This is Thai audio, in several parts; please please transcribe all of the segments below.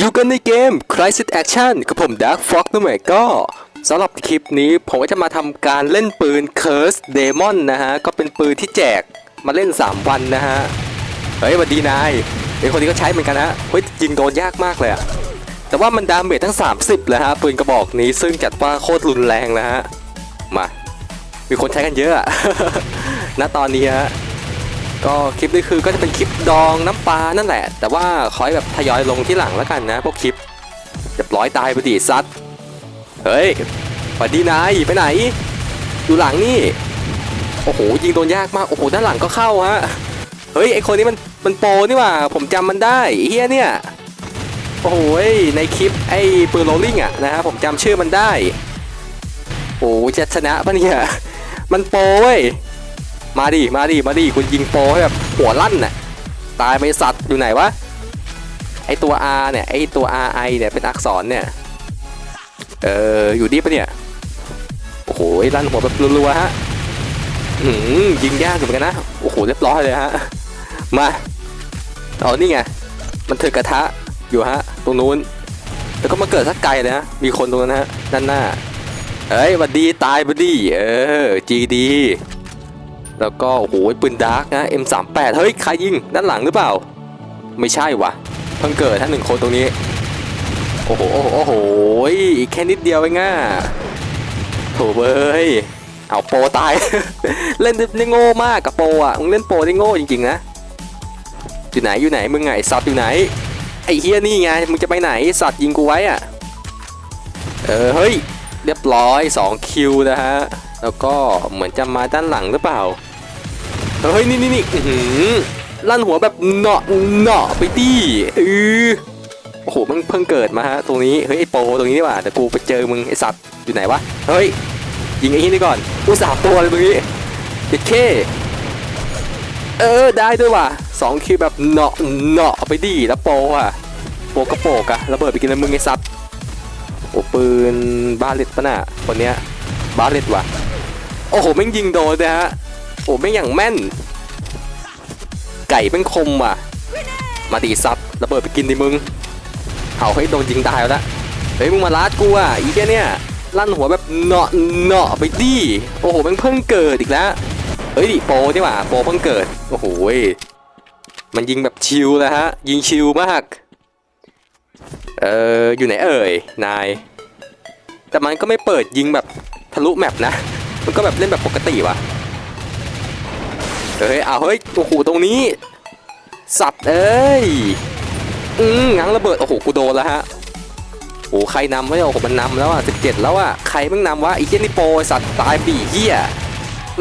อยู่กันในเกม Crisis Action กับผม Dark Fox นั่นเองก็สำหรับคลิปนี้ผมก็จะมาทำการเล่นปืน Curse Demon นะฮะ ก็เป็นปืนที่แจกมาเล่น 3 วันนะฮะ เฮ้ยสวัสดีนายเป็นคนที่ก็ใช้เหมือนกันนะเฮ้ยยิงโดนยากมากเลยอะแต่ว่ามันดาเมจทั้ง 30เลยฮะ ปืนกระบอกนี้ซึ่งจัดว่าโคตรรุนแรงนะฮะ มา มีคนใช้กันเยอะอะณตอนนี้ฮะ ก็คลิปนี้คือก็จะเป็นคลิปดองน้ำปลานั่นแหละ แต่ว่าขอให้แบบทยอยลงที่หลังแล้วกันนะพวกคลิปเรียบร้อยตายไปดิซัดเฮ้ยสวัสดีนายไปไหน อยู่หลังนี่โอ้โหยิงโดนยากมากโอ้โหด้านหลังก็เข้าฮะเฮ้ยไอคนนี้มันมันโปรนี่ว่าผมจำมันได้เฮียเนี่ยโอ้โหในคลิปไอปืนโรลลิงอะนะฮะผมจำชื่อมันได้โอ้จะชนะปะเนี่ยมันโปรเว้ย มาดิ มาดิ มาดิคุณยิงโปให้แบบหัวลั่นน่ะ ตายไปสัตว์อยู่ไหนวะ ไอตัว R เนี่ย ไอตัว RI เนี่ย เป็นอักษรเนี่ย เออ อยู่ดีปะเนี่ย โอ้โหลั่นหัวแบบรัวๆฮะหืมยิงยากเหมือนกันนะ โอ้โห เรียบร้อยเลยฮะ มาเอานี่ไง มันถือกระทะอยู่ฮะ ตรงนู้น แล้วก็มาเกิดสักไกลเลยฮะ มีคนตรงนั้นฮะ ด้านหน้าเฮ้ยหวัดดีตายไปดิเออ จีดี แล้วก็โอ้โหปืนดาร์กนะ M38 เฮ้ยใครยิงด้านหลังหรือเปล่า ไม่ใช่วะเพิ่งเกิดท่านหนึ่งคนตรงนี้ โอ้โหโอ้โหอีกแค่นิดเดียวเองอะโถเว้ยเอาโปตาย เล่นได้โง่มากกับโปอะมึงเล่นโปรได้โง่จริงๆนะอยู่ไหนอยู่ไหนมึงไงสัตว์อยู่ไหนไอ้เฮียนี่ไงมึงจะไปไหนสัตว์ยิงกูไว้อะเออเฮ้ยเรียบร้อย 2 คิวนะฮะ แล้วก็เหมือนจะมาด้านหลังหรือเปล่า เฮ้ยนี่นี่นี่ลั่นหัวแบบเนาะเนาะไปดิเออโอ้โหมันเพิ่งเกิดมาฮะตรงนี้เฮ้ยไอโปตรงนี้นี่หว่าแต่กูไปเจอมึงไอสัตว์อยู่ไหนวะเฮ้ยยิงไอ้นี่ก่อนอุตส่าห์ตัวเลยตรงนี้เด็ดเคเออได้ด้วยว่ะสองคิวแบบเนาะเนาะไปดิแล้วโปอะโปกระโปกอะระเบิดไปกินแล้วมึงไอสัตว์โอ้ปืนบาเลตปะน่ะคนเนี้ยบาเลตว่ะโอ้โหแม่งยิงโดนนะฮะ อ้แม่งอย่างแม่น ไก่แม่งคมว่ะ มาตีซับระเบิดไปกินดิมึงเอาให้โดนยิงตายแล้วละเฮ้ยมึงมาลาดกูอะอีแค่เนี้ยลั่นหัวแบบเนาะเนาะไปดิโอ้โหม่งเพิ่งเกิดอีกแล้วเฮ้ยดิโปนี่หว่าโปเพิ่งเกิดโอ้โหมันยิงแบบชิลแล้วฮะยิงชิลมากเอออยู่ไหนเอ่ยนาย แต่มันก็ไม่เปิดยิงแบบทะลุแมปนะ มันก็แบบเล่นแบบปกติว่ะ เฮ้ยเอาเฮ้ยโอ้โหตรงนี้ สัตว์เอ้ย อืมง้างระเบิด โอ้โห กูโดนแล้วฮะ โอ้ใครนำวะเนี่ยโอ้โหมันนำแล้วอะ17แล้วอะ ใครมึงนำวะไอ้เหี้ยนี่โปรสัตว์ตายปีเหี้ย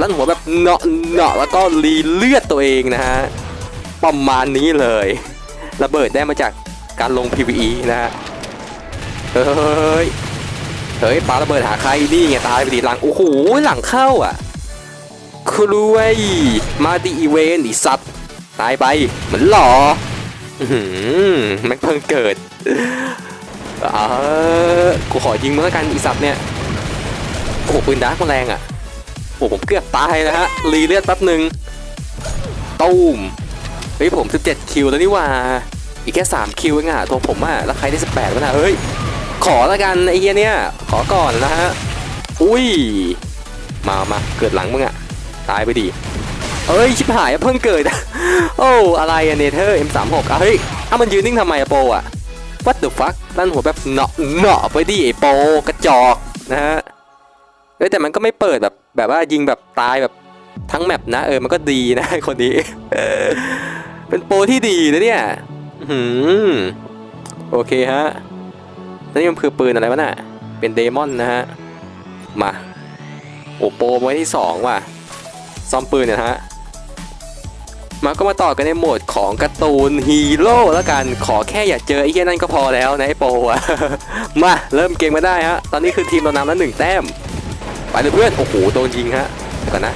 ลั่นหัวแบบเนาะเนาะแล้วก็รีเลือดตัวเองนะฮะ ประมาณนี้เลย ระเบิดได้มาจากการลง PVE นะฮะ เฮ้ย เฮ้ยปาระเบิดหาใครนี่ไงตายไปดิหลัง โอ้โห หลังเข้าอะ ครวยมาดีอีเวนอีสัตว์ตายไปเหมือนหล่อหือแม็กเพิ่งเกิดเออกูขอยิงมึงแล้วกันอีสัตว์เนี่ยโอ้โหปืนดาร์กแมลงอะโอ้ผมเกือบตายนะฮะรีเลือดแป๊บหนึ่งตูมเฮ้ยผม 17 คิวแล้วนี่ว่า อีกแค่ 3 คิวเองอะตัวผมอะแล้วใครได้ 18แล้วนะเฮ้ย ขอละกันไอ้เฮียเนี่ย ขอก่อนนะฮะ อุ้ย มามาเกิดหลังมึงอะ ตายไปดิเอ้ยชิบหายเพิ่งเกิด โอ้อะไรอะเนเธอร์ M36 อะเฮ้ยอ้ามันยืนนิ่งทำไมอะโปอะ What the fuck ลั่นหัวแบบเนาะเนาะไปดิไอโปกระจอกนะฮะเฮ้ยแต่มันก็ไม่เปิดแบบแบบว่ายิงแบบตายแบบทั้งแมปนะเออมันก็ดีนะคนนี้ เป็นโปที่ดีนะเนี่ยหือโอเคฮะนี่มันคือปืนอะไรวะน่ะเป็นเดมอนนะฮะมาโอโปไว้ที่สองว่ะ ซ่อมปืนเนี่ยฮะมาก็มาต่อกันในโหมดของการ์ตูนฮีโร่แล้วกันขอแค่อย่าเจอไอ้เหี้ยนั่นก็พอแล้วนะไอ้โปะมาเริ่มเกมมาได้ฮะตอนนี้คือทีมเรานำแล้วหนึ่งแต้ม ไปเลยเพื่อนโอ้โหโดนยิงฮะก่อนนะ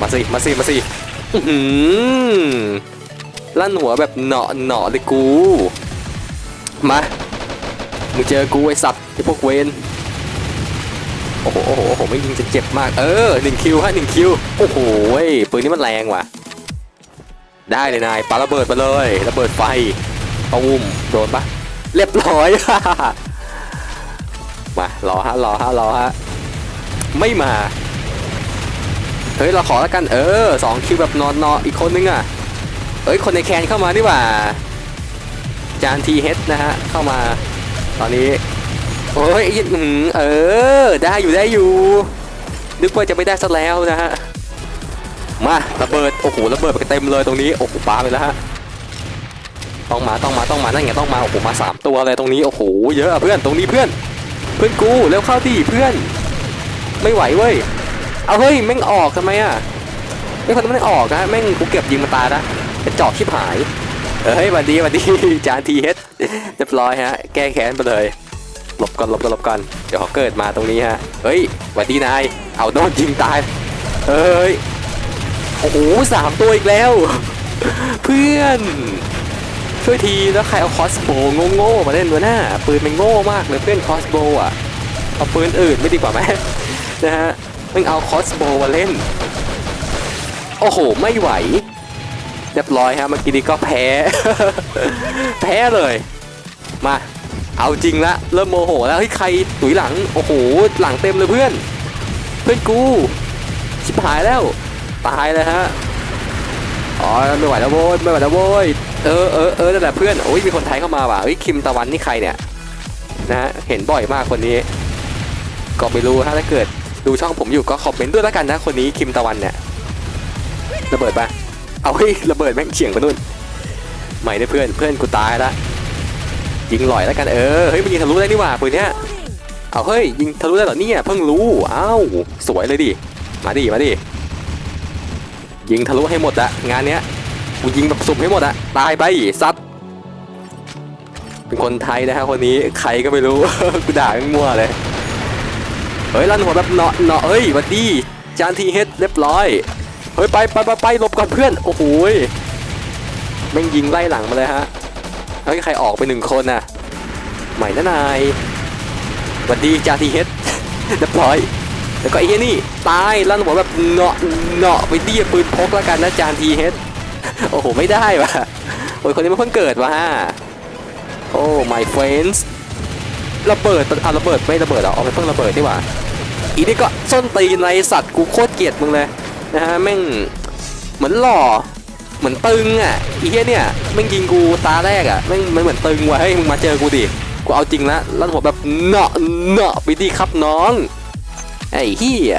มาสิมาสิมาสิหือลั่นหัวแบบเหนาะเหนาะเลยกู มามึงเจอกูไอสัตว์ไอพวกเวน โอ้โหโอ้โหโอ้โหไม่ยิงจะเจ็บมาก เออหนึ่งคิวฮะหนึ่งคิว โอ้โหเว้ปืนนี้มันแรงว่ะ ได้เลยนายปาระเบิดมาเลยระเบิดไฟปะวุมโดนปะเรียบร้อยมารอฮะรอฮะรอฮะไม่มาเฮ้ยเราขอแล้วกันเออสองคิวแบบนอนนออีกคนนึงอะเอ้ยคนในแคนเข้ามานี่หว่าจานทีเฮดนะฮะเข้ามาตอนนี้ โอ้ยอื้อหือเออ ได้อยู่ได้อยู่ นึกว่าจะไม่ได้ซะแล้วนะฮะ มาระเบิด โอ้โหระเบิดไปเต็มเลยตรงนี้ โอ้โหปาไปแล้วฮะ ต้องมาต้องมาต้องมา นั่นไงต้องมา โอ้โหมาสามตัวเลยตรงนี้ โอ้โหเยอะเพื่อน ตรงนี้เพื่อน เพื่อนกูเร็วเข้าดิเพื่อน ไม่ไหวเว้ย เอาเฮ้ยแม่งออกทำไมอะไม่คนนั้นไม่ออกนะแม่งกูเก็บยิงมาตายนะเป็นจอกชิบหาย เฮ้ยวันดีวันดีจานทีเฮดเรียบร้อยฮะ แก้แค้นไปเลย หลบก่อนหลบก่อนหลบก่อนเดี๋ยวเขาเกิดมาตรงนี้ฮะเฮ้ยหวันดีนายเอาโดนยิงตายเอ้ยโอ้โหสามตัวอีกแล้ว เพื่อนช่วยทีแล้วใครเอาคอสโบโง่ๆมาเล่นวะหน้าปืนมันโง่มากเลยเพื่อนคอสโบอะเอาปืนอื่นไม่ดีกว่าไหมนะฮะมึงเอาคอสโบมาเล่น โอ้โห ไม่ไหว เรียบร้อยฮะเมื่อกี้นี้ก็แพ้ แพ้เลย มา เอาจริงละเริ่มโมโหแล้วเฮ้ยใครตุ๋ยหลังโอ้โหหลังเต็มเลยเพื่อน เพื่อนกูชิบหายแล้วตายเลยฮะอ๋อไม่ไหวแล้วโว้ยไม่ไหวแล้วโว้ยเออเออเออนั่นแหละเพื่อนโอ้ยมีคนไทยเข้ามาว่ะเฮ้ยคิมตะวันนี่ใครเนี่ยนะฮะเห็นบ่อยมากคนนี้ ก็ไม่รู้ฮะถ้าเกิดดูช่องผมอยู่ก็คอมเมนต์ด้วยแล้วกันนะคนนี้คิมตะวันเนี่ยระเบิดปะเอาเฮ้ยระเบิดแม่งเฉียงไปนู่นใหม่เนี่ยเพื่อนเพื่อนกูตายละ ยิงหลอยแล้วกันเออเฮ้ยมันยิงทะลุได้นี่หว่าปืนเนี้ยเอาเฮ้ยยิงทะลุได้เหรอเนี่ยเพิ่งรู้อ้าวสวยเลยดิมาดิมาดิยิงทะลุให้หมดอะงานเนี้ยกูยิงแบบสุ่มให้หมดอะตายไปซัดเป็นคนไทยนะฮะคนนี้ใครก็ไม่รู้ กูด่าแม่งมั่วเลยเฮ้ยลั่นหัวแบบเนาะเนาะเฮ้ยวัดดีจานทีเฮ็ดเรียบร้อยเฮ้ยไปไปไปไปหลบก่อนเพื่อนโอ้โหยแม่งยิงไล่หลังมาเลยฮะ เฮ้ยใครออกไปหนึ่งคนน่ะ ใหม่นะนายหวัดดีจาทีเฮดเรียบร้อย แล้วก็ไอ้เหี้ยนี่ตายลั่นหัวแบบเนาะเนาะไปเดียปืนพกแล้วกันนะจานทีเฮดโอ้โหไม่ได้ว่ะโอ้ยคนนี้มันเพิ่งเกิดว่ะฮะโอ้ my friends ระเบิดอะระเบิดไม่ระเบิดเหรอเอาไปเพิ่งระเบิดดีกว่าอีนี่ก็ส้นตีนในสัตว์กูโคตรเกลียดมึงเลยนะฮะแม่งเหมือนหล่อ เหมือนตึงอะอีเหี้ยเนี่ยแม่งยิงกูตาแรกอะแม่งมันเหมือนตึงว่ะเฮ้มึงมาเจอกูดิกูเอาจริงละลั่นหัวแบบเนาะเนาะไปดีครับน้องไอ้เฮีย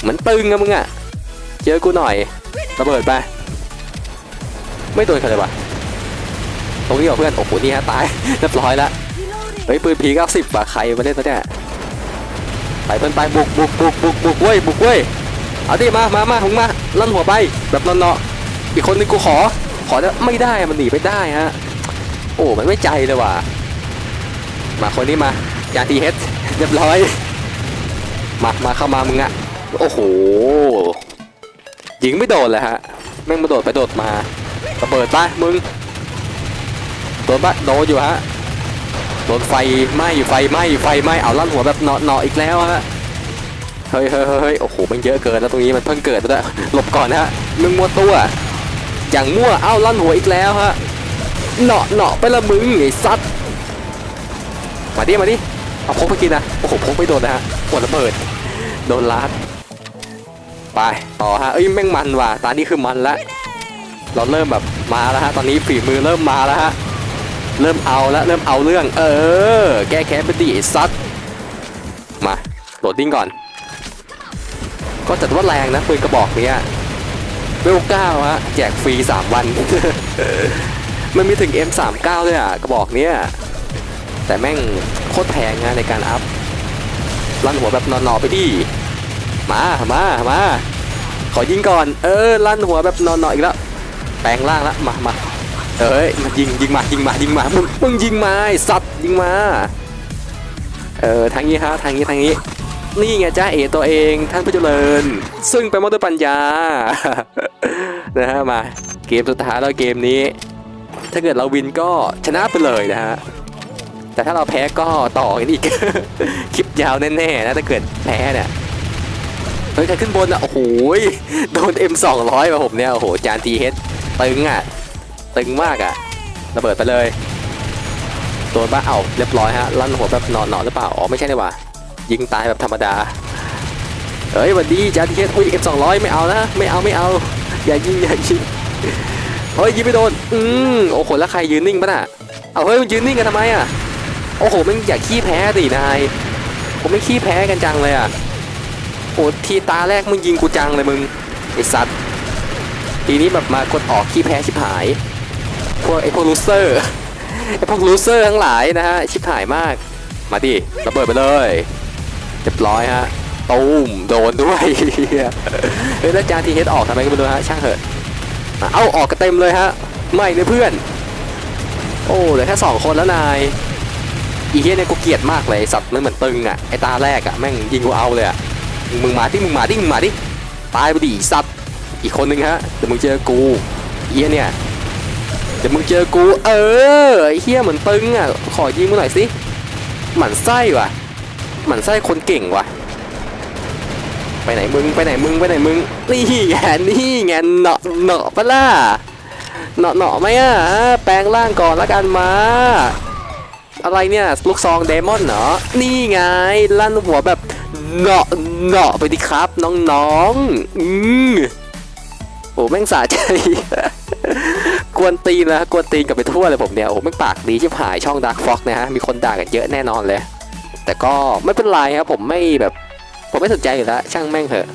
เหมือนตึงอะมึงอะเจอกูหน่อยระเบิดไปไม่โดนใครเลยวะตรงนี้เหรอเพื่อนโอ้โหนี่ฮะตายเรียบร้อยล้วเฮ้ยปืนผีเก้าสิบว่ะใครมาเล่นตัวเนี่ยไปเพื่อนไปบุกบุกบุกบุกบุกเว้ยบุกเว้ยเอาดิมามามามึงมาลั่นหัวไปแบบนอนเนาะ อีกคนนึงกูขอ ขอจะไม่ได้มันหนีไม่ได้ฮะ โอ้มันไม่ใจเลยว่ะ มาคนนี้มายาทีเฮดเรียบร้อย มามาเข้ามามึงอะโอ้โหยิงไม่โดนเลยฮะ แม่งมาโดดไปโดดมาระเบิดป่ะมึงโดนปะโดนอยู่ฮะโดนไฟไหม้ไฟไหม้ไฟไหม้เอาลั่นหัวแบบเนาะเนาะอีกแล้วฮะเฮ้ยเฮ้ยเฮ้ยโอ้โหมันเยอะเกินแล้วตรงนี้มันเพิ่งเกิดแล้วหลบก่อนนะฮะมึงมัวตัว อย่างมั่วเอ้าลั่นหัวอีกแล้วฮะเนาะเนาะไปละมึงไอ้สัตว์มาดิมาดิเอาพกไปกินนะโอ้โหพกไม่โดนนะฮะปวดระเบิดโดนลาดไปต่อฮะเอ้ยแม่งมันว่ะตอนนี้คือมันละเราเริ่มแบบมาแล้วฮะตอนนี้ฝีมือเริ่มมาแล้วฮะเริ่มเอาแล้วเริ่มเอาเรื่อง เออ แก้แค้นไปดิซัดมาโหลดดิ้งก่อน ก็จัดว่าแรงนะปืนกระบอกเนี้ย เวลเก้าฮะแจกฟรี3วัน มันมีถึง M39 ด้วยอะกระบอกเนี้ยแต่แม่งโคตรแพงนะในการอัพลั่นหัวแบบนอนๆไปดิมามามาขอยิงก่อน เออลั่นหัวแบบนอนๆอีกแล้วแปลงร่างแล้วมามาเอ้ยมายิงยิงมายิงมายิงมามึงมึงยิงมาไอ้สัตว์ยิงมาเออทางนี้ฮะทางนี้ทางนี้ นี่ไงจ้าเอตัวเองท่านผู้เจริญ ซึ่งเป็นมอเตอร์ปัญญา นะฮะมาเกมสุดท้ายแล้วเกมนี้ ถ้าเกิดเราวินก็ชนะไปเลยนะฮะแต่ถ้าเราแพ้ก็ต่อกันอีก คลิปยาวแน่ๆนะถ้าเกิดแพ้เนี่ยเฮ้ยใครขึ้นบนอะโอ้โหยโดน M 2 0 0 มาผมเนี่ยโอ้โหจานทีเฮดตึงอะตึงมากอะระเบิดไปเลยโดนบ้าเอ้าเรียบร้อยฮะลั่นหัวแบบหนอนๆหรือเปล่าอ๋อไม่ใช่นี่หว่า ยิงตายแบบธรรมดา เฮ้ยวันดีจาทีเอสอุ้ยเอ็มสองร้อยไม่เอานะ ไม่เอาไม่เอา อย่ายิงอย่ายิง เฮ้ยยิงไม่โดน อืมโอ้โหแล้วใครยืนนิ่งปะน่ะ เอาเฮ้ยมันยืนนิ่งกันทำไมอะ โอ้โหมันอย่าขี้แพ้ดินาย ผมไม่ขี้แพ้กันจังเลยอะโอ้ทีตาแรกมึงยิงกูจังเลยมึงไอสัตว์ทีนี้แบบมากดออกขี้แพ้ชิบหาย พวกไอพวกลูเซอร์ไอพวกลูเซอร์ทั้งหลายนะฮะชิบหายมาก มาดิระเบิดไปเลย เรียบร้อยฮะตูมโดนด้วยเฮ้ยแล้วจานทีเฮดออกทำไมก็ไม่รู้ฮะช่างเถอะเอาออกกันเต็มเลยฮะไม่เลยเพื่อน โอ้เหลือแค่สองคนแล้วนายอีเฮียเนี่ยกูเกลียดมากเลยสัตว์มันเหมือนตึงอะไอตาแรกอะแม่งยิงกูเอาเลยอะมึงมาดิมึงมาดิมึงมาดิตายไปดิสัตว์อีกคนนึงฮะเดี๋ยวมึงเจอกูเฮียเนี่ยเดี๋ยวมึงเจอกูเออไอเฮียเหมือนตึงอะขอยิงมึงหน่อยสิหมันไส้ว่ะ หมั่นไส้คนเก่งว่ะ ไปไหนมึงไปไหนมึงไปไหนมึง นี่ไงนี่ไงเนาะเนาะปะล่ะเนาะเนาะไหมอะแปลงร่างก่อนละกันมา อะไรเนี่ยลูกซองเดมอนเหรอ นี่ไงลั่นหัวแบบเนาะเนาะไปดิครับ น้องๆอืมโอ้แม่งสะใจกวนตีนนะกวนตีนกับไปทั่วเลยผมเนี่ยโอ้โหไม่งปากดีชิบหายช่องดาร์ f ฟ็อกนะฮะมีคนด่ากันเยอะแน่นอนเลย แต่ก็ไม่เป็นไรครับผมไม่แบบผมไม่สนใจอยู่แล้วช่างแม่งเหอะ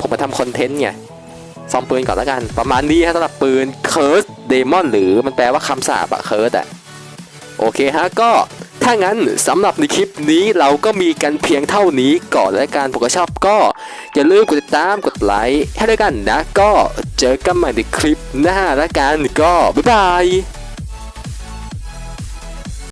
ผมมาทำคอนเทนต์ไงซ้อมปืนก่อนแล้วกันประมาณนี้ฮะสำหรับปืนเคิร์สเดมอนหรือมันแปลว่าคำสาปอะเคิร์สอะโอเคฮะก็ถ้างั้นสำหรับในคลิปนี้เราก็มีกันเพียงเท่านี้ก่อนและการผมก็ชอบก็ อย่าลืมกดติดตามกดไลค์ให้ด้วยกันนะ ก็เจอกันใหม่ในคลิปหน้าละกันก็บ๊ายบาย